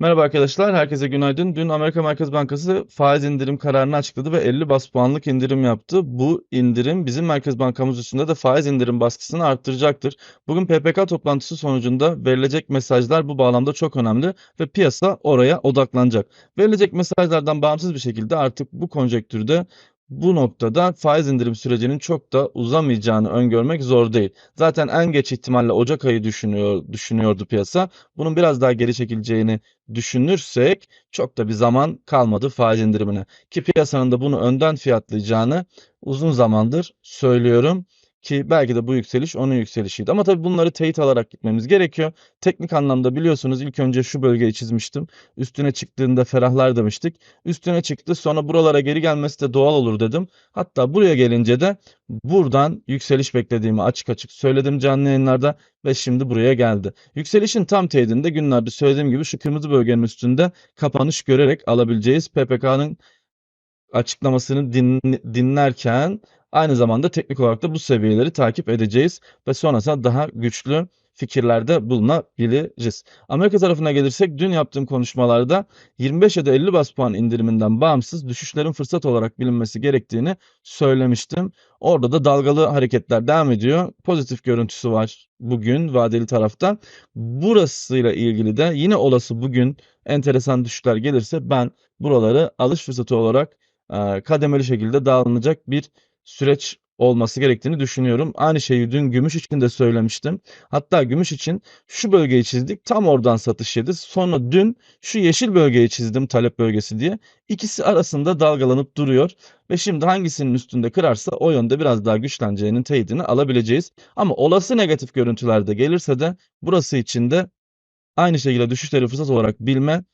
Merhaba arkadaşlar, herkese günaydın. Dün Amerika Merkez Bankası faiz indirim kararını açıkladı ve 50 bas puanlık indirim yaptı. Bu indirim bizim Merkez Bankamız üstünde de faiz indirim baskısını arttıracaktır. Bugün PPK toplantısı sonucunda verilecek mesajlar bu bağlamda çok önemli ve piyasa oraya odaklanacak. Verilecek mesajlardan bağımsız bir şekilde artık bu konjektürde bu noktada faiz indirim sürecinin çok da uzamayacağını öngörmek zor değil. Zaten en geç ihtimalle Ocak ayı düşünüyor, düşünüyordu piyasa. Bunun biraz daha geri çekileceğini düşünürsek çok da bir zaman kalmadı faiz indirimine. Ki piyasanın da bunu önden fiyatlayacağını uzun zamandır söylüyorum ki belki de bu yükseliş onun yükselişiydi. Ama tabii bunları teyit alarak gitmemiz gerekiyor. Teknik anlamda biliyorsunuz ilk önce şu bölgeyi çizmiştim. Üstüne çıktığında ferahlar demiştik. Üstüne çıktı sonra buralara geri gelmesi de doğal olur dedim. Hatta buraya gelince de buradan yükseliş beklediğimi açık açık söyledim canlı yayınlarda ve şimdi buraya geldi. Yükselişin tam teyidinde günlerde söylediğim gibi şu kırmızı bölgenin üstünde kapanış görerek alabileceğiz. PPK'nın açıklamasını din, dinlerken aynı zamanda teknik olarak da bu seviyeleri takip edeceğiz ve sonrasında daha güçlü fikirlerde bulunabiliriz. Amerika tarafına gelirsek dün yaptığım konuşmalarda 25 ya da 50 bas puan indiriminden bağımsız düşüşlerin fırsat olarak bilinmesi gerektiğini söylemiştim. Orada da dalgalı hareketler devam ediyor. Pozitif görüntüsü var bugün vadeli tarafta. Burasıyla ilgili de yine olası bugün enteresan düşüşler gelirse ben buraları alış fırsatı olarak kademeli şekilde dağılınacak bir süreç olması gerektiğini düşünüyorum. Aynı şeyi dün gümüş için de söylemiştim. Hatta gümüş için şu bölgeyi çizdik. Tam oradan satış yedi. Sonra dün şu yeşil bölgeyi çizdim talep bölgesi diye. İkisi arasında dalgalanıp duruyor. Ve şimdi hangisinin üstünde kırarsa o yönde biraz daha güçleneceğinin teyidini alabileceğiz. Ama olası negatif görüntülerde gelirse de burası için de aynı şekilde düşüşleri fırsat olarak bilme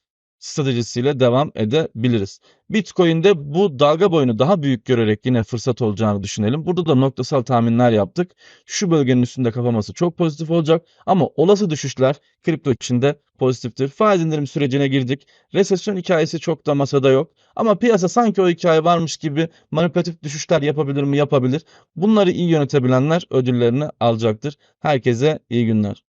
stratejisiyle devam edebiliriz. Bitcoin'de bu dalga boyunu daha büyük görerek yine fırsat olacağını düşünelim. Burada da noktasal tahminler yaptık. Şu bölgenin üstünde kapaması çok pozitif olacak ama olası düşüşler kripto için de pozitiftir. Faiz indirim sürecine girdik. Resesyon hikayesi çok da masada yok. Ama piyasa sanki o hikaye varmış gibi manipülatif düşüşler yapabilir mi? Yapabilir. Bunları iyi yönetebilenler ödüllerini alacaktır. Herkese iyi günler.